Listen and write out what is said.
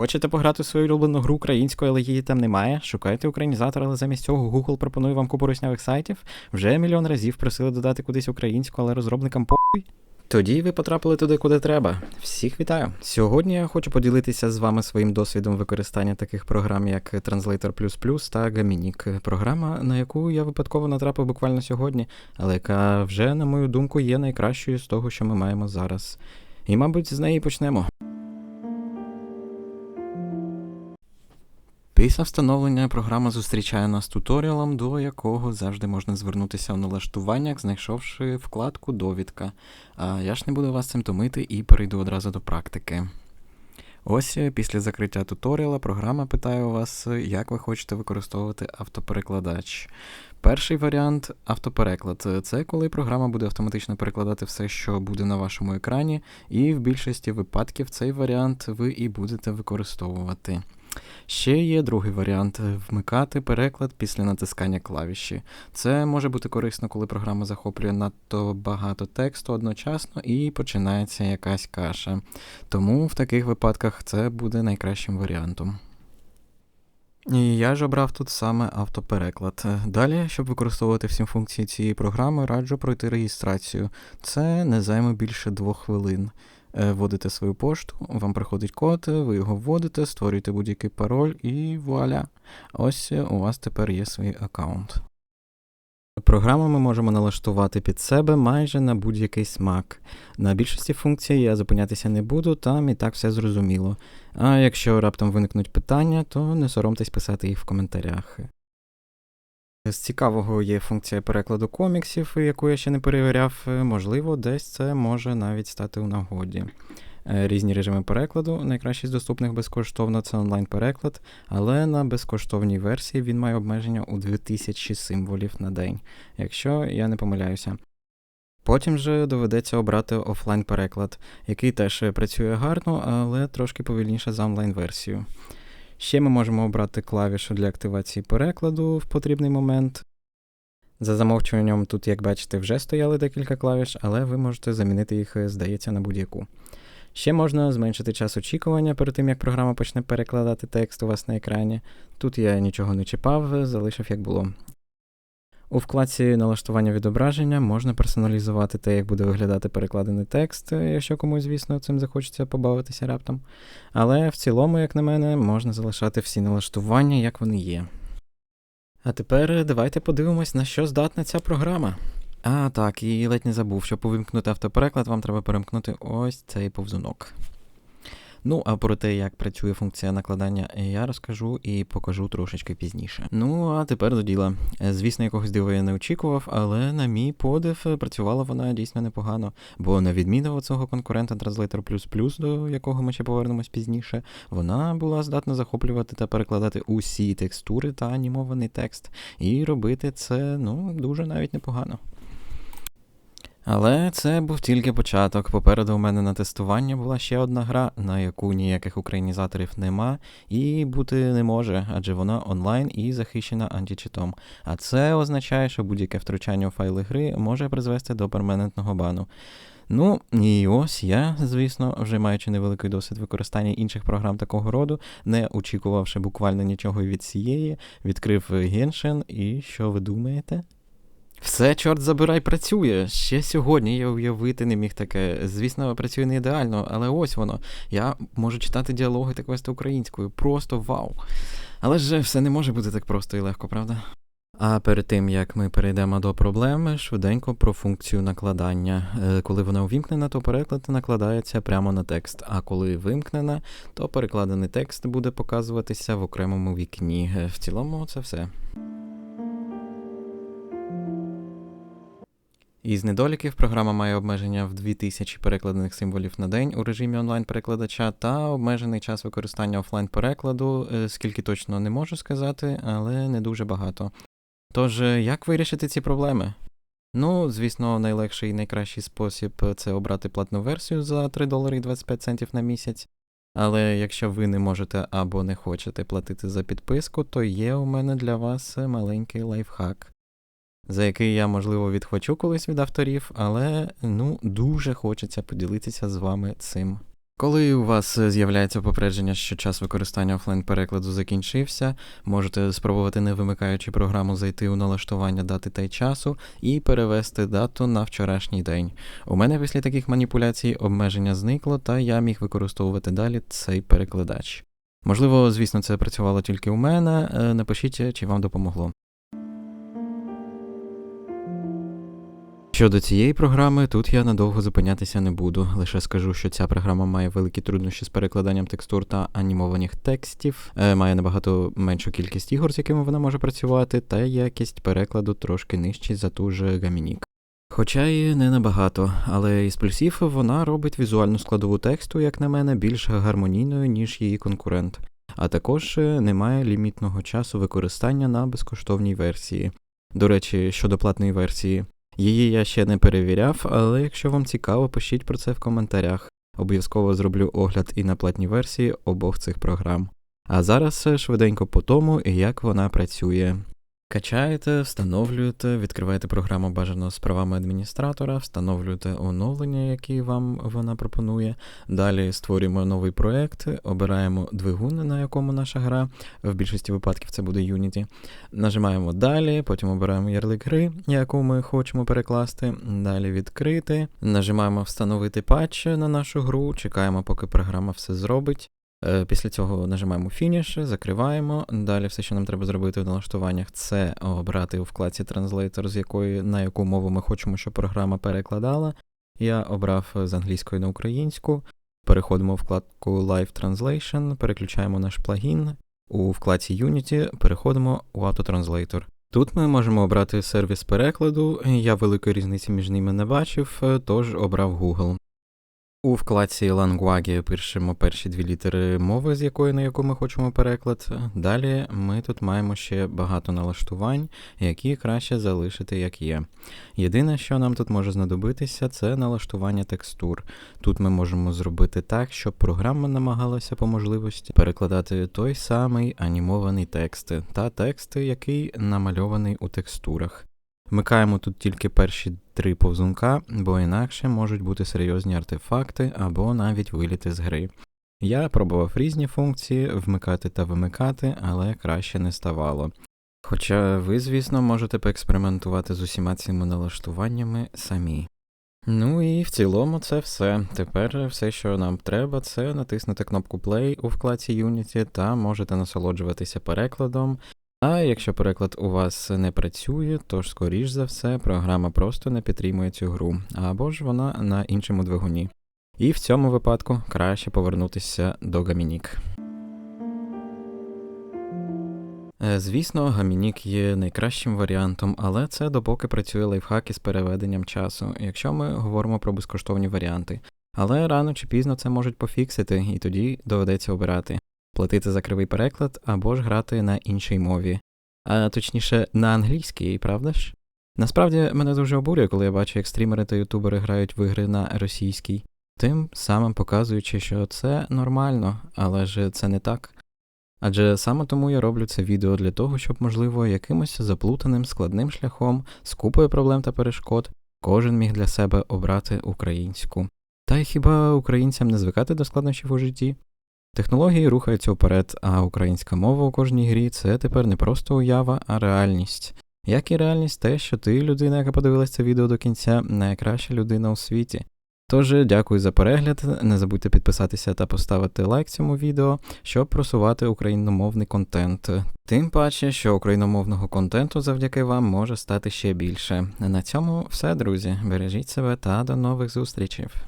Хочете пограти в свою улюблену гру українською, але її там немає? Шукайте українізатор, але замість цього Google пропонує вам купу руснявих сайтів. Вже мільйон разів просили додати кудись українську, але розробникам похуй. Тоді ви потрапили туди, куди треба. Всіх вітаю! Сьогодні я хочу поділитися з вами своїм досвідом використання таких програм, як Translator та Gaminic. Програма, на яку я випадково натрапив буквально сьогодні, але яка вже, на мою думку, є найкращою з того, що ми маємо зараз. І, мабуть, з неї почнемо. Після встановлення програма зустрічає нас туторіалом, до якого завжди можна звернутися в налаштуваннях, знайшовши вкладку Довідка. А я ж не буду вас цим томити і перейду одразу до практики. Ось е, після закриття туторіала програма питає у вас, як ви хочете використовувати автоперекладач. Перший варіант автопереклад. Це коли програма буде автоматично перекладати все, що буде на вашому екрані, і в більшості випадків цей варіант ви і будете використовувати. Ще є другий варіант вмикати переклад після натискання клавіші. Це може бути корисно, коли програма захоплює надто багато тексту одночасно і починається якась каша. Тому в таких випадках це буде найкращим варіантом. І я ж обрав тут саме автопереклад. Далі, щоб використовувати всі функції цієї програми, раджу пройти реєстрацію. Це не займе більше двох хвилин. Е, вводите свою пошту, вам приходить код, ви його вводите, створюєте будь-який пароль і вуаля. Ось у вас тепер є свій аккаунт. Програму ми можемо налаштувати під себе майже на будь-який смак. На більшості функцій я зупинятися не буду, там і так все зрозуміло. А якщо раптом виникнуть питання, то не соромтесь писати їх в коментарях. З цікавого є функція перекладу коміксів, яку я ще не перевіряв. Можливо, десь це може навіть стати у нагоді. Е, різні режими перекладу. Найкращий з доступних безкоштовно це онлайн-переклад, але на безкоштовній версії він має обмеження у 2000 символів на день, якщо я не помиляюся. Потім же доведеться обрати офлайн-переклад, який теж працює гарно, але трошки повільніше за онлайн-версію. Ще ми можемо обрати клавішу для активації перекладу в потрібний момент. За замовчуванням тут, як бачите, вже стояли декілька клавіш, але ви можете замінити їх, здається, на будь-яку. Ще можна зменшити час очікування перед тим, як програма почне перекладати текст у вас на екрані. Тут я нічого не чіпав, залишив як було. У вкладці налаштування відображення можна персоналізувати те, як буде виглядати перекладений текст, якщо комусь, звісно, цим захочеться побавитися раптом. Але в цілому, як на мене, можна залишати всі налаштування, як вони є. А тепер давайте подивимось, на що здатна ця програма. А, так, і ледь не забув, щоб увімкнути автопереклад, вам треба перемкнути ось цей повзунок. Ну, а про те, як працює функція накладання, я розкажу і покажу трошечки пізніше. Ну, а тепер до діла. Звісно, якогось дива я не очікував, але на мій подив працювала вона дійсно непогано, бо на відміну від цього конкурента Translator++, до якого ми ще повернемось пізніше, вона була здатна захоплювати та перекладати усі текстури та анімований текст, і робити це ну дуже навіть непогано. Але це був тільки початок. Попереду у мене на тестування була ще одна гра, на яку ніяких українізаторів нема, і бути не може, адже вона онлайн і захищена античитом. А це означає, що будь-яке втручання у файли гри може призвести до перманентного бану. Ну і ось я, звісно, вже маючи невеликий досвід використання інших програм такого роду, не очікувавши буквально нічого від цієї, відкрив Genshin, і що ви думаєте? Все, чорт забирай, працює. Ще сьогодні я уявити не міг таке. Звісно, працює не ідеально, але ось воно. Я можу читати діалоги та квести українською. Просто вау. Але ж все не може бути так просто і легко, правда? А перед тим як ми перейдемо до проблеми, швиденько про функцію накладання. Е, коли вона увімкнена, то переклад накладається прямо на текст. А коли вимкнена, то перекладений текст буде показуватися в окремому вікні. Е, в цілому, це все. Із недоліків програма має обмеження в 2000 перекладених символів на день у режимі онлайн-перекладача та обмежений час використання офлайн-перекладу, е, скільки точно не можу сказати, але не дуже багато. Тож, е, як вирішити ці проблеми? Ну, звісно, найлегший і найкращий спосіб це обрати платну версію за 3 долари 25 центів на місяць. Але якщо ви не можете або не хочете платити за підписку, то є у мене для вас маленький лайфхак за який я, можливо, відхвачу колись від авторів, але ну, дуже хочеться поділитися з вами цим. Коли у вас з'являється попередження, що час використання офлайн перекладу закінчився, можете спробувати, не вимикаючи програму, зайти у налаштування дати та й часу і перевести дату на вчорашній день. У мене після таких маніпуляцій обмеження зникло, та я міг використовувати далі цей перекладач. Можливо, звісно, це працювало тільки у мене. е, Напишіть, чи вам допомогло. Щодо цієї програми, тут я надовго зупинятися не буду. Лише скажу, що ця програма має великі труднощі з перекладанням текстур та анімованих текстів, е, має набагато меншу кількість ігор, з якими вона може працювати, та якість перекладу трошки нижчий за ту же Гамінік. Хоча і не набагато, але із плюсів вона робить візуальну складову тексту, як на мене, більш гармонійною, ніж її конкурент. А також е, немає лімітного часу використання на безкоштовній версії. До речі, щодо платної версії, Її я ще не перевіряв, але якщо вам цікаво, пишіть про це в коментарях. Обов'язково зроблю огляд і на платні версії обох цих програм. А зараз е, швиденько по тому, як вона працює. Качаєте, встановлюєте, відкриваєте програму бажано з правами адміністратора, встановлюєте оновлення, які вам вона пропонує. Далі створюємо новий проект, обираємо двигун, на якому наша гра. В більшості випадків це буде Unity. Нажимаємо далі, потім обираємо ярлик гри, яку ми хочемо перекласти. Далі відкрити. Нажимаємо встановити патч на нашу гру, чекаємо, поки програма все зробить. Е, Після цього нажимаємо фініш, закриваємо. Далі все, що нам треба зробити в налаштуваннях, це обрати у вкладці Translator, з якої на яку мову ми хочемо, щоб програма перекладала. Я обрав з англійської на українську. Переходимо у вкладку Live Translation, переключаємо наш плагін. У вкладці Unity переходимо у Autotranslator. Тут ми можемо обрати сервіс перекладу. Я великої різниці між ними не бачив, е, тож обрав Google. У вкладці Language пишемо перші дві літери мови, з якої на яку ми хочемо переклад. Далі ми тут маємо ще багато налаштувань, які краще залишити як є. Єдине, що нам тут може знадобитися, це налаштування текстур. Тут ми можемо зробити так, щоб програма намагалася по можливості перекладати той самий анімований текст та текст, який намальований у текстурах. Вмикаємо тут тільки перші три повзунка, бо інакше можуть бути серйозні артефакти або навіть виліти з гри. Я пробував різні функції вмикати та вимикати, але краще не ставало. Хоча ви, звісно, можете поекспериментувати з усіма цими налаштуваннями самі. Ну і в цілому це все. Тепер все, що нам треба, це натиснути кнопку Play у вкладці Unity та можете насолоджуватися перекладом. А якщо переклад у вас не працює, то ж, скоріш за все, програма просто не підтримує цю гру, або ж вона на іншому двигуні. І в цьому випадку краще повернутися до Гамінік. Е, Звісно, Гамінік є найкращим варіантом, але це допоки працює лайфхак із переведенням часу, якщо ми говоримо про безкоштовні варіанти. Але рано чи пізно це можуть пофіксити, і тоді доведеться обирати платити за кривий переклад або ж грати на іншій мові, а точніше на англійській, правда ж? Насправді мене дуже обурює, коли я бачу, як стрімери та ютубери грають в ігри на російській, тим самим показуючи, що це нормально, але ж це не так. Адже саме тому я роблю це відео для того, щоб, можливо, якимось заплутаним складним шляхом з купою проблем та перешкод кожен міг для себе обрати українську. Та й хіба українцям не звикати до складнощів у житті? Технології рухаються вперед, а українська мова у кожній грі це тепер не просто уява, а реальність. Як і реальність те, що ти, людина, яка подивилась це відео до кінця, найкраща людина у світі. Тож, дякую за перегляд, не забудьте підписатися та поставити лайк цьому відео, щоб просувати україномовний контент. Тим паче, що україномовного контенту завдяки вам може стати ще більше. На цьому все, друзі. Бережіть себе та до нових зустрічей.